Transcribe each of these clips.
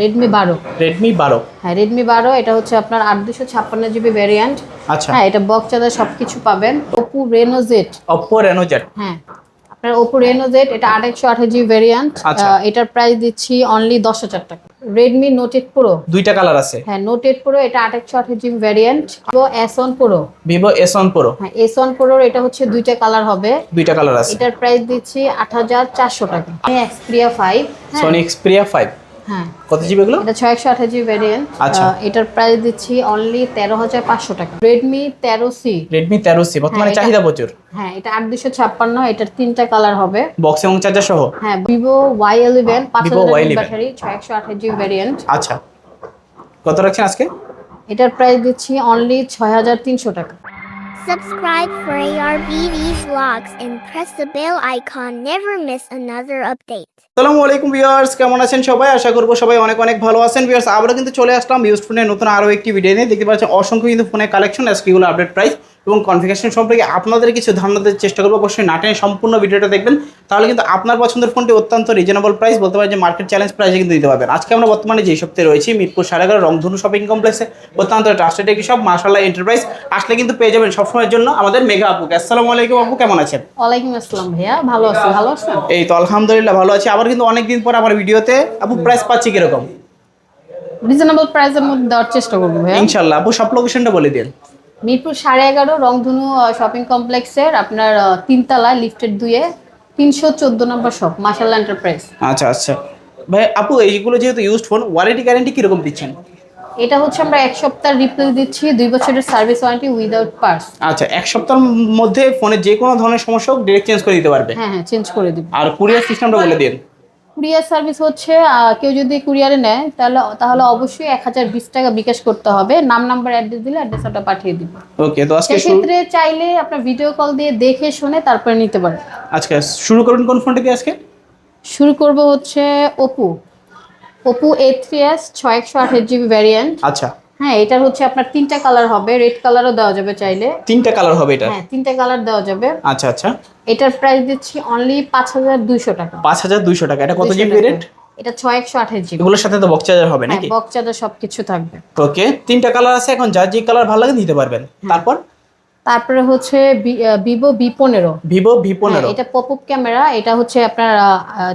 Redmi বারো। Redmi বারো। হ্যাঁ রেডমি বারো এটা হচ্ছে আপনার আট দুশো ছাপ্পান্ন জিবি ভ্যারিয়েন্ট আচ্ছা। হ্যাঁ এটা বক্স চার্জার সব কিছু পাবেন। Oppo Reno Z Oppo Reno Z হ্যাঁ আপনার ওপো রেনো জেড এটা আট একশো আঠাশ জিবি ভ্যারিয়েন্ট আচ্ছা। এটার প্রাইস দিচ্ছি অনলি দশ হাজার টাকা। রেডমি নোট এইট প্রো দুইটা কালার আছে। হ্যাঁ নোট এইট প্রো এটা আট একশো আঠাশ GB variant Vivo S one Pro Vivo S one Pro হ্যাঁ এস ওয়ান প্রোর এটা হচ্ছে দুইটা কালার হবে। দুইটা কালার আছে। এটার প্রাইস দিচ্ছি আট হাজার চারশো টাকা। Xperia five Sony Xperia five হ্যাঁ। কত জিবি এগুলো? এটা ছয় একশো আঠাশ জিবি ভ্যারিয়েন্ট আচ্ছা। এটার প্রাইস দিচ্ছি অনলি তেরো হাজার পাঁচশো টাকা। রেডমি তেরো সি রেডমি তেরো সি বর্তমানে হ্যাঁ, চাহিদা প্রচুর। হ্যাঁ এটা আট দুশো ছাপ্পান্ন এটার তিনটা কালার হবে। বক্স এবং চার্জার সহ? হ্যাঁ Vivo হাজার Y11 ব্যাটারি ছয় একশো আঠাশ জিবি ভ্যারিয়েন্ট আচ্ছা। কত রাখছেন আজকে? এটার প্রাইস দিচ্ছি অনলি ছয় হাজার তিনশো টাকা। Subscribe for ARBD vlogs and press the bell icon. Never miss another update. আসসালামু আলাইকুম ভিউয়ার্স, কেমন আছেন সবাই আশা করব সবাই অনেক অনেক ভালো আছেন ভিউয়ার্স আমরা কিন্তু চলে আসলাম ইউজ ফোনের নতুন আরও একটি ভিডিও নিয়ে দেখতে পাচ্ছেন, অসংখ্য কিন্তু ফোনের কালেকশন আজকেগুলো আপডেট প্রাইস এবং কনফিগারেশন সম্পর্কে আপনাদের কিছু ধারণা দেওয়ার চেষ্টা করব। অবশ্যই নাটেনে সম্পূর্ণ ভিডিওটা দেখবেন। তাহলে কিন্তু আপনার পছন্দের ফোনটি অত্যন্ত রিজনেবল প্রাইস বলতে পারেন যে মার্কেট চ্যালেঞ্জ প্রাইসে কিন্তু দিতে পারবেন। আজকে আমরা বর্তমানে যে সপ্তাহে রয়েছি মিরপুর সাড়ে এগারো রংধনু শপিং কমপ্লেক্সে অত্যন্ত ট্রাস্টেড একটি সব মার্শাল্লাহ এন্টারপ্রাইজ আসলে কিন্তু পেয়ে যাবেন সবসময়ের জন্য আমাদের মেগা আপুকে। আসসালামু আলাইকুম আপু কেমন আছেন? ওয়ালাইকুম আসসালাম ভাইয়া ভালো আছি ভালো আছেন? এই তো আলহামদুলিল্লাহ ভালো আছি। আবার কিন্তু অনেকদিন পর আমার ভিডিওতে আপু প্রাইস পাচ্ছি কীরকম? রিজনেবল প্রাইসের মধ্যে দেওয়ার চেষ্টা করব ভাইয়া। ইনশাল্লাহ আপু সব লোকেশনটা বলে দিন। মিরপুর সাড়ে এগারো রংধনু শপিং কমপ্লেক্সের আপনার আহ, তিনতলায় লিফটেড দুয়ে তিনশো চোদ্দ নম্বর শপ মার্শাল এন্টারপ্রাইজ আচ্ছা আচ্ছা। ভাই আপু এইগুলো যেহেতু ইউজড ফোন ওয়ারেন্টি গ্যারেন্টি কীরকম দিচ্ছেন? এটা হচ্ছে আমরা এক সপ্তাহ রিপ্লেস দিচ্ছি দুই বছরের সার্ভিস ওয়ারেন্টি উইদাউট পার্স আচ্ছা এক সপ্তাহের মধ্যে ফোনে যে কোনো ধরনের সমস্যা হোক ডিরেক্ট চেঞ্জ করে দিতে পারবে। হ্যাঁ হ্যাঁ চেঞ্জ করে দিব। আর কুরিয়ার সিস্টেমটা বলে দিন। কুরিয়ার সার্ভিস হচ্ছে কেউ যদি কুরিয়ারে নেয় তাহলে তাহলে অবশ্যই এক হাজার বিশ টাকা বিকাশ করতে হবে। নাম নাম্বার অ্যাড্রেস দিলে অ্যাড্রেস ওটা পাঠিয়ে দিব। ওকে তো আজকে সেক্ষেত্রে চাইলে আপনার ভিডিও কল দিয়ে দেখে শুনে তারপরে নিতে পারেন। আজকে শুরু করুন কোন ফোনটা দিয়ে আজকে? শুরু করব হচ্ছে Oppo Oppo A three S ছয় একশো আঠাশ জিবি ভ্যারিয়েন্ট আচ্ছা। হ্যাঁ এটার হচ্ছে আপনার তিনটা কালার হবে রেড কালারও দেওয়া যাবে চাইলে। তিনটা কালার হবে এটা? হ্যাঁ তিনটা কালার দেওয়া যাবে। আচ্ছা আচ্ছা। এটার প্রাইস দিচ্ছি অনলি পাঁচ হাজার দুইশো টাকা। পাঁচ হাজার দুইশো টাকা। এটা কত জিবি। রেট এটা ছয় একশো আঠাশ জিবি এগুলোর সাথে তো বক্স চার্জার হবে হ্যাঁ নাকি? বক্স চার্জার সবকিছু থাকবে। ওকে তিনটা কালার আছে এখন যার যে কালার ভালো লাগে নিতে পারবেন। তারপর? তারপরে হচ্ছে ভিভো ভি পনেরো। ভিভো ভি পনেরো। এটা পপ আপ ক্যামেরা এটা হচ্ছে আপনার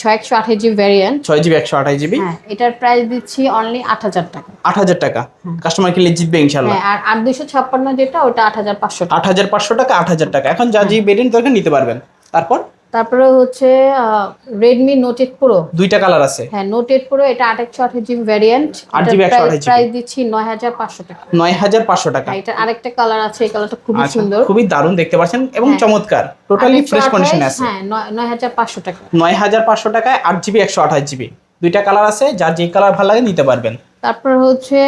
ছয় একশো আঠাশ জিবি ভ্যারিয়েন্ট ছয় জিবি একশো আঠাশ জিবি হ্যাঁ এটার প্রাইস দিচ্ছি অনলি আট হাজার টাকা। আট হাজার টাকা। কাস্টমার কিনলে জিতবে ইনশাল্লাহ হ্যাঁ আর আট দুশো ছাপ্পান্ন যেটা ওটা আট হাজার পাঁচশো আট হাজার পাঁচশো টাকা আট হাজার টাকা। এখন যা যে ভ্যারিয়েন্ট দরকার নিতে পারবেন। তারপর? তারপরে হচ্ছে রেডমি নোট এইট প্রো দুইটা কালার আছে। হ্যাঁ নোট এইট প্রো এটা আট একশো আঠাশ GB variant 8 GB 128 GB price দিচ্ছি নয় হাজার পাঁচশো টাকা। নয় হাজার পাঁচশো টাকা। হ্যাঁ, এটা আরেকটা কালার আছে এই কালারটা খুবই আচ্ছা সুন্দর। খুবই দারুণ দেখতে পাচ্ছেন এবং হ্যাঁ। চমৎকার। টোটালি ফ্রেশ কন্ডিশনে আছে হ্যাঁ নয় হাজার পাঁচশো টাকা। নয় হাজার পাঁচশো টাকায় আট জিবি একশো আঠাশ জিবি। দুইটা কালার আছে যার যে কালার ভালো লাগে নিতে পারবেন। তারপর হচ্ছে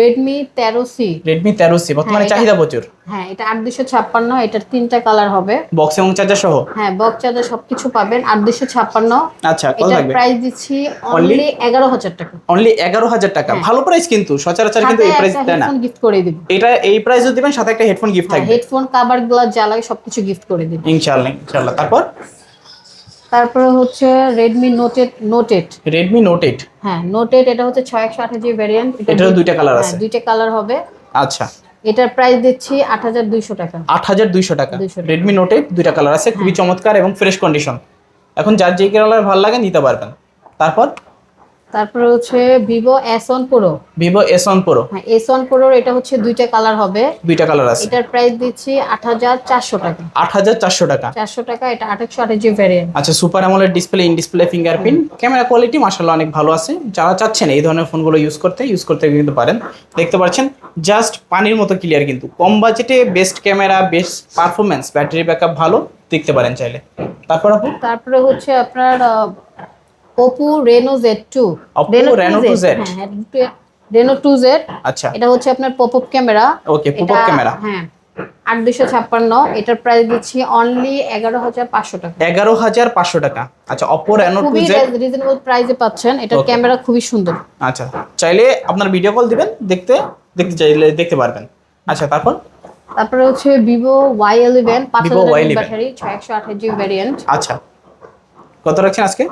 রেডমি তেরো সি রেডমি তেরো সি বর্তমানে হ্যাঁ, চাহিদা প্রচুর। হ্যাঁ এটা আট দুশো ছাপ্পান্ন এটার তিনটা কালার হবে। বক্স এবং চার্জার সহ? হ্যাঁ বক্স চার্জার সবকিছু পাবেন আট দুশো ছাপ্পান্ন। আচ্ছা এটার প্রাইস দিচ্ছি অনলি এগারো হাজার টাকা। অনলি এগারো হাজার টাকা। হ্যাঁ। ভালো প্রাইস কিন্তু সচরাচর কিন্তু এই প্রাইস দেয় না। গিফট করে দিব। এটা এই প্রাইসও দিবেন সাথে একটা হেডফোন গিফট থাকবে। হেডফোন কাভার গ্লাস যা লাগে সবকিছু গিফট করে দিব। ইনশাআল্লাহ ইনশাআল্লাহ। তারপর? তারপরে হচ্ছে Redmi noted noted Redmi noted হ্যাঁ নোটেড এটা হচ্ছে ছয় একশো আঠাশ জিবি ভ্যারিয়েন্ট এটারও দুইটা কালার আছে। দুইটা কালার হবে। আচ্ছা। এটার প্রাইস দিচ্ছি আট হাজার দুইশো টাকা। আট হাজার দুইশো টাকা। 200 টাকা। রেডমি নোট দুইটা কালার আছে খুবই হ্যাঁ। চমৎকার এবং ফ্রেশ কন্ডিশন এখন যার যে কালার ভালো লাগে নিতে পারবেন। তারপর তারপরে হচ্ছে Vivo S one Pro Vivo S one Pro হ্যাঁ এস ওয়ান প্রোর এটা হচ্ছে দুইটা কালার হবে। দুইটা কালার আছে। এটার প্রাইস দিচ্ছি আট হাজার চারশো টাকা। আট হাজার চারশো টাকা। চারশো টাকা এটা আঠাশশো আঠাশ জিবি ভ্যারিয়েন্ট আচ্ছা super AMOLED display in display fingerprint camera quality মার্শাল্লাহ অনেক ভালো আছে। যারা চাচ্ছেন এই ধরনের ফোনগুলো ইউজ করতে ইউজ করতে কিন্তু পারেন। দেখতে পাচ্ছেন জাস্ট পানির মতো ক্লিয়ার কিন্তু। কম বাজেটে best camera best performance battery backup ভালো দেখতে পারেন চাইলে। তারপর আপু? তারপরে হচ্ছে আপনার Oppo Reno Z two Oppo Reno 2Z হ্যাঁ রেনো টু জেড আচ্ছা। এটা হচ্ছে আপনার pop up camera okay pop up camera হ্যাঁ আট দুশো ছাপ্পান্ন। এটার প্রাইস দিচ্ছি অনলি এগারো হাজার পাঁচশো টাকা। এগারো হাজার পাঁচশো টাকা। আচ্ছা Oppo Reno two Z reasonable প্রাইসে পাচ্ছেন। এটার ক্যামেরা খুবই সুন্দর। আচ্ছা চাইলে আপনার ভিডিও কল দিবেন দেখতে দেখতে চাইলে দেখতে পারবেন। আচ্ছা তারপর? তারপরে হচ্ছে ভিভো ওয়াই ইলেভেন পাঁচ হাজার ব্যাটারি ছয় একশো আঠাশ জিবি ভ্যারিয়েন্ট আচ্ছা। কত রাখছেন আজকে?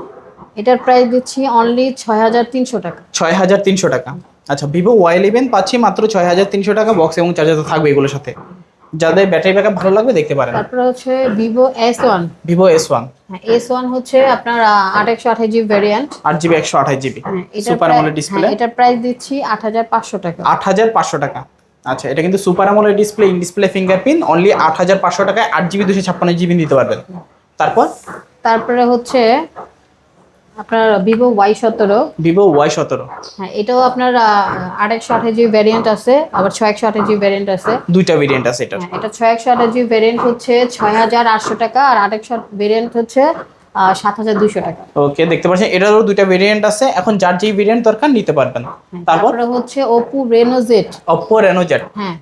এটার প্রাইস দিচ্ছি অনলি ছয় হাজার তিনশো টাকা। ছয় হাজার তিনশো টাকা। আচ্ছা ভিভো ওয়াই ইলেভেন পাচ্ছি মাত্র ছয় হাজার তিনশো টাকা বক্স এবং চার্জার তো থাকবে এগুলোর সাথে। যাদের ব্যাটারি ব্যাকআপ ভালো লাগবে দেখতে পারেন। তারপরে হচ্ছে Vivo S one Vivo S one হ্যাঁ এস ওয়ান হচ্ছে আপনার আট একশো আঠাশ জিবি ভ্যারিয়েন্ট আট জিবি একশো আঠাশ জিবি হ্যাঁ সুপার আমলের ডিসপ্লে হ্যাঁ, এটার প্রাইস দিচ্ছি আট হাজার পাঁচশো টাকা। আট হাজার পাঁচশো টাকা। আচ্ছা এটা কিন্তু সুপার আমলের display in display fingerprint only আট হাজার পাঁচশো টাকায় আট জিবি দুশো ছাপ্পান্ন জিবি নিতে পারবেন। তারপর? তারপরে হচ্ছে আপনার ভিভো ওয়াই সতেরো। ভিভো ওয়াই সতেরো। হ্যাঁ এটাও আপনার আট একশো আঠাশ ভ্যারিয়েন্ট আছে আবার ছয় একশো আঠাশ ভ্যারিয়েন্ট আছে। দুইটা ভেরিয়েন্ট আছে হ্যাঁ এটা ছয় একশো আঠাশ ভ্যারিয়েন্ট হচ্ছে ছয় হাজার আটশো টাকা আর আট একশো ভ্যারিয়েন্ট হচ্ছে সাত হাজার দুশো টাকা। ওকে দেখতে পাচ্ছেন এটারও দুইটা ভেরিয়েন্ট আছে। এখন যার যেই ভেরিয়েন্ট দরকার নিতে পারবেন। হ্যাঁ, তারপর? হচ্ছে Oppo Reno Z Oppo Reno Z হ্যাঁ।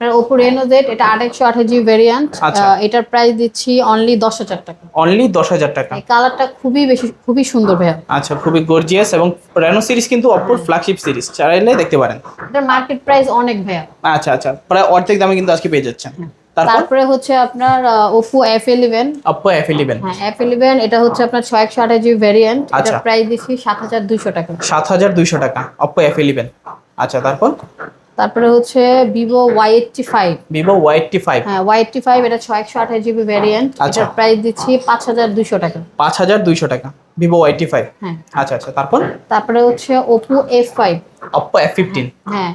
ওপো রেনো জেড এটা আট একশো আঠাশ জিবি ভ্যারিয়েন্ট আচ্ছা। এটার প্রাইস দিচ্ছি অনলি দশ হাজার টাকা। অনলি দশ হাজার টাকা। এই কালারটা খুবই বেশি খুবই সুন্দর ভাইয়া। আচ্ছা খুবই গর্জিয়াস এবং রেনো সিরিজ কিন্তু অপোর ফ্ল্যাগশিপ সিরিজ চাইলে দেখতে পারেন। এটার মার্কেট প্রাইস অনেক ভাইয়া। আচ্ছা আচ্ছা প্রায় অর্ধেক দামে কিন্তু আজকে পেয়ে যাচ্ছেন। তারপরে? হচ্ছে আপনার Oppo F eleven Oppo F eleven হ্যাঁ এফ ইলেভেন এটা হচ্ছে আপনার ছয় একশো আঠাশ জিবি ভ্যারিয়েন্ট আচ্ছা। এটার প্রাইস দিচ্ছি সাত হাজার দুইশো টাকা। সাত হাজার দুইশো টাকা অপো এফ ইলেভেন আচ্ছা তারপর? তারপরে হচ্ছে Vivo Y eighty five Vivo Y eighty five হ্যাঁ ওয়াই এইটটি ফাইভ এটা ছয় একশো আঠাশ জিবি ভ্যারিয়েন্ট আচ্ছা। এটার প্রাইস দিচ্ছি পাঁচ হাজার দুইশো টাকা। পাঁচ হাজার দুইশো টাকা ভিভো ওয়াই এইটটি ফাইভ হ্যাঁ। আচ্ছা আচ্ছা তারপর? তারপরে হচ্ছে Oppo F five Oppo F fifteen হ্যাঁ।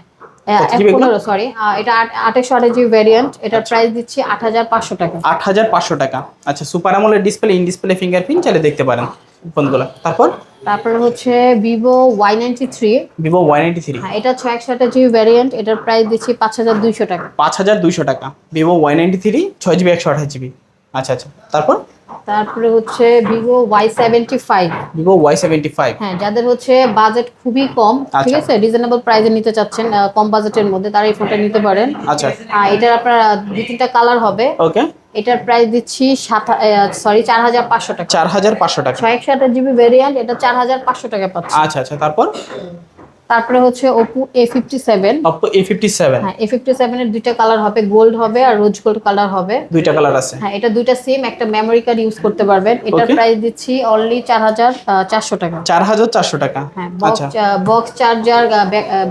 পনেরো সরি এটা আঠাশশো আঠাশ জিবি ভ্যারিয়েন্ট এটার প্রাইস দিচ্ছি আট হাজার পাঁচশো টাকা। আট হাজার পাঁচশো টাকা। আচ্ছা সুপার আমলের ডিসপ্লে ইন ডিসপ্লে ফিঙ্গারপ্রিন্ট চাইলে দেখতে পারেন ফোনগুলো। তারপর? তারপরে হচ্ছে Vivo Y ninety three Vivo Y ninety three হ্যাঁ এটা ছয় একশো আঠাশ জিবি ভ্যারিয়েন্ট এটার প্রাইস দিচ্ছি পাঁচ হাজার দুইশো টাকা। পাঁচ হাজার দুইশো টাকা। ভিভো ওয়াই নাইনটি থ্রি ছয় জিবি একশো আঠাশ জিবি আচ্ছা আচ্ছা। তারপর? তারপরে হচ্ছে Vivo Y seventy five Vivo Y seventy five হ্যাঁ যাদের হচ্ছে বাজেট খুবই কম ঠিক আচ্ছা। আছে? রিজনেবল প্রাইসে নিতে চাচ্ছেন কম বাজেটের মধ্যে তারা এই ফোনটা নিতে পারেন। আচ্ছা। এটার আপনার দুই তিনটা কালার হবে। ওকে এটার প্রাইস দিচ্ছি সাত সরি চার হাজার পাঁচশো টাকা। চার হাজার পাঁচশো টাকা। ছয় একশো আঠাশ জিবি ভ্যারিয়েন্ট এটা চার হাজার পাঁচশো টাকা পাচ্ছে। আচ্ছা আচ্ছা তারপর? তারপরে হচ্ছে Oppo A fifty seven Oppo A fifty seven হ্যাঁ এ ফিফটি সেভেনের দুইটা কালার হবে গোল্ড হবে আর রোজ গোল্ড কালার হবে। দুইটা কালার আছে। হ্যাঁ এটা দুইটা সিম একটা মেমোরি কার্ড ইউজ করতে পারবেন। এটার প্রাইস দিচ্ছি অনলি চার হাজার চারশো টাকা। চার হাজার চারশো টাকা। হ্যাঁ বক্স আচ্ছা। Box charger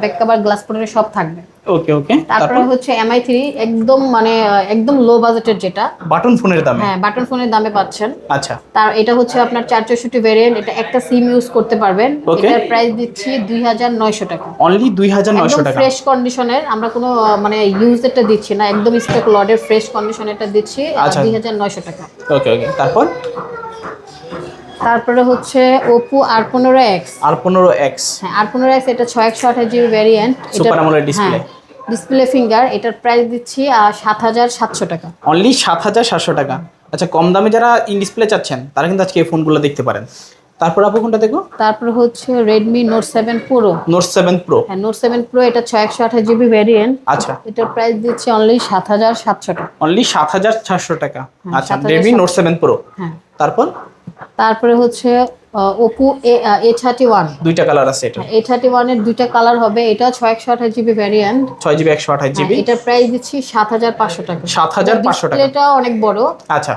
back cover glass পনেরো সব থাকবে। ওকে ওকে তারপরে হচ্ছে এমআই থ্রি একদম মানে একদম লো বাজেটের যেটা। বাটন ফোনের দামে? হ্যাঁ বাটন ফোনের দামে পাচ্ছেন। আচ্ছা। তার এটা হচ্ছে আপনার চার চৌষট্টি ভ্যারিয়েন্ট এটা একটা সিম ইউজ করতে পারবেন। এটার প্রাইস দিচ্ছি দুই হাজার নয়শো টাকা। অনলি দুই হাজার নয়শো টাকা? ফ্রেশ কন্ডিশনের আমরা কোনো মানে ইউজেরটা দিচ্ছি না। একদম স্টক লডের ফ্রেশ কন্ডিশনেরটা দিচ্ছি আচ্ছা। দুই হাজার নয়শো টাকা। ওকে ওকে তারপর? তারপরে হচ্ছে ওপো আর পনেরো এক্স আর পনেরো এক্স হ্যাঁ আর পনেরো এক্স এটা ছয় একশো আঠাশ GB variant Super AMOLED display। Display finger এটার প্রাইস দিচ্ছি সাত হাজার সাতশো টাকা। অনলি সাত হাজার সাতশো টাকা। আচ্ছা কম দামে যারা ইন ডিসপ্লে চাচ্ছেন তারা কিন্তু আজকে এই ফোনগুলো দেখতে পারেন। তারপর আপু কোনটা দেখো তারপরে হচ্ছে Redmi Note seven Pro Note seven Pro হ্যাঁ নোট সেভেন প্রো এটা ছয় একশো আঠাশ জিবি ভ্যারিয়েন্ট আচ্ছা। এটার প্রাইস দিচ্ছি অনলি সাত হাজার সাতশো টাকা। অনলি সাত হাজার সাতশো টাকা। হ্যাঁ, আচ্ছা 7,700 রেডমি নোট সেভেন প্রো হ্যাঁ। তারপর? তারপরে হচ্ছে ওপো এ থার্টি ওয়ান দুইটা কালার আছে এটা। এ থার্টি ওয়ানের দুইটা কালার হবে। এটা ছয় একশো আঠাশ জিবি ভ্যারিয়েন্ট ছয় জিবি একশো আঠাশ জিবি এটার প্রাইস দিচ্ছি সাত হাজার পাঁচশো টাকা। 7,500 টাকা। এটা অনেক বড়। আচ্ছা।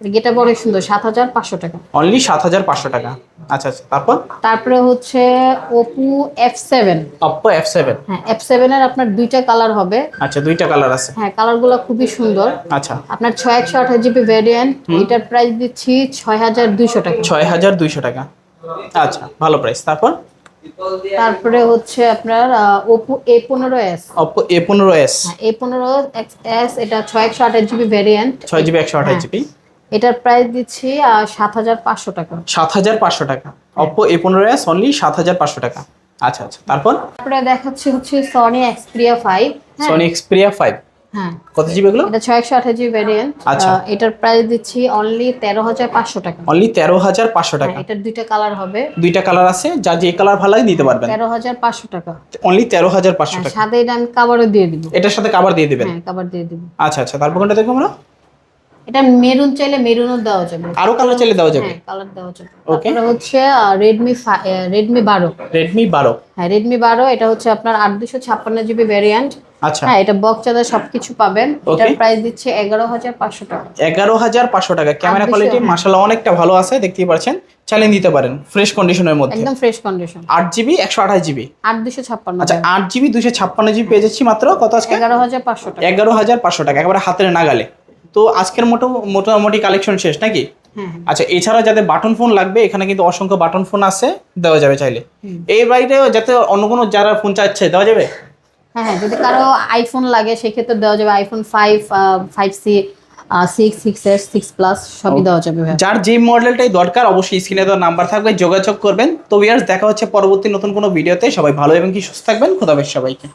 গেটা বড় সুন্দর সাত হাজার পাঁচশো টাকা। অনলি সাত হাজার পাঁচশো টাকা। আচ্ছা আচ্ছা তারপর? তারপরে হচ্ছে Oppo F seven Oppo F seven হ্যাঁ এফ সেভেনের আপনার দুইটা কালার হবে। আচ্ছা দুইটা কালার আছে। হ্যাঁ কালারগুলো খুবই সুন্দর। আচ্ছা। আপনার ছয় একশো আঠাশ জিবি ভ্যারিয়েন্ট এটার প্রাইস দিচ্ছি ছয় হাজার দুইশো টাকা। ছয় হাজার দুইশো টাকা। আচ্ছা ভালো প্রাইস তারপর? তারপরে হচ্ছে আপনার ওপো এ পনেরো এস অপ্পো এ পনেরো এস হ্যাঁ এ পনেরো এস এটা ছয় একশো আঠাশ জিবি ভ্যারিয়েন্ট ছয় জিবি একশো আঠাশ হ্যাঁ। জিবি। এটার প্রাইস দিচ্ছি সাত হাজার পাঁচশো টাকা। সাত হাজার পাঁচশো টাকা। অপো এ পনেরো এস অনলি সাত হাজার পাঁচশো টাকা। আচ্ছা আচ্ছা। তারপর? তারপরে দেখাচ্ছি হচ্ছে Sony Xperia five Sony Xperia five হ্যাঁ। কত জিবি এগুলো? এটা ছয় একশো আঠাশ জিবি ভ্যারিয়েন্ট আচ্ছা। এটার প্রাইস দিচ্ছি অনলি তেরো হাজার পাঁচশো টাকা। অনলি তেরো হাজার পাঁচশো টাকা। হ্যাঁ, এটার দুইটা কালার হবে। দুইটা কালার আছে যা যে কালার ভালো লাগে নিতে পারবেন। তেরো হাজার পাঁচশো টাকা। অনলি তেরো হাজার পাঁচশো হ্যাঁ, টাকা। সাথে এটা আমি কাবারও দিয়ে দিব। এটার সাথে কাবার দিয়ে দিবেন? হ্যাঁ কাবার দিয়ে দিব। আচ্ছা আচ্ছা। তারপর কোনটা দেখব আমরা? এটা মেরুন চাইলে মেরুনও দেওয়া যাবে। আরও কালার চাইলে দেওয়া যাবে? হ্যাঁ কালার দেওয়া যাবে। ওকে তারপরে হচ্ছে রেডমি রেডমি বারো। রেডমি বারো। হ্যাঁ রেডমি বারো এটা হচ্ছে আপনার আট দুশো ছাপ্পান্ন জিবি ভ্যারিয়েন্ট আচ্ছা। হ্যাঁ এটা বক্স চার্জার সবকিছু পাবেন। এটার প্রাইস দিচ্ছে এগারো হাজার পাঁচশো টাকা। এগারো হাজার পাঁচশো টাকা। ক্যামেরা কোয়ালিটি হ্যাঁ। মাসাল্লাহ অনেকটা ভালো আছে দেখতেই পাচ্ছেন। চালিয়ে নিতে পারেন ফ্রেশ কন্ডিশনের মধ্যে। একদম ফ্রেশ কন্ডিশন আট জিবি একশো আঠাশ জিবি আট দুশো ছাপ্পান্ন। আচ্ছা আট জিবি দুশো ছাপ্পান্ন জিবি পেয়ে যাচ্ছি মাত্র। কত আজকে? এগারো হাজার পাঁচশো টাকা। এগারো হাজার পাঁচশো টাকা একেবারে হাতের নাগালে। তো আজকের মোটো মোটামুটি কালেকশন শেষ নাকি? হ্যাঁ হ্যাঁ। আচ্ছা এছাড়া যাদের বাটন ফোন লাগবে এখানে কিন্তু অসংখ্য বাটন ফোন আছে দেওয়া যাবে চাইলে। এই বাড়িতে যাতে অন্য কোনো যারা ফোন চাচ্ছে দেওয়া যাবে? হ্যাঁ হ্যাঁ যদি কারও আইফোন লাগে সেক্ষেত্রে দেওয়া যাবে iPhone five five C six six S six plus সবই দেওয়া যাবে যার যে মডেলটাই দরকার অবশ্যই স্ক্রিনে দেওয়ার নাম্বার থাকবে যোগাযোগ করবেন। তো ভিয়ার্স দেখা হচ্ছে পরবর্তী নতুন কোনো ভিডিওতে সবাই ভালো এবং কি সুস্থ থাকবেন। খোদাবেশ সবাইকে।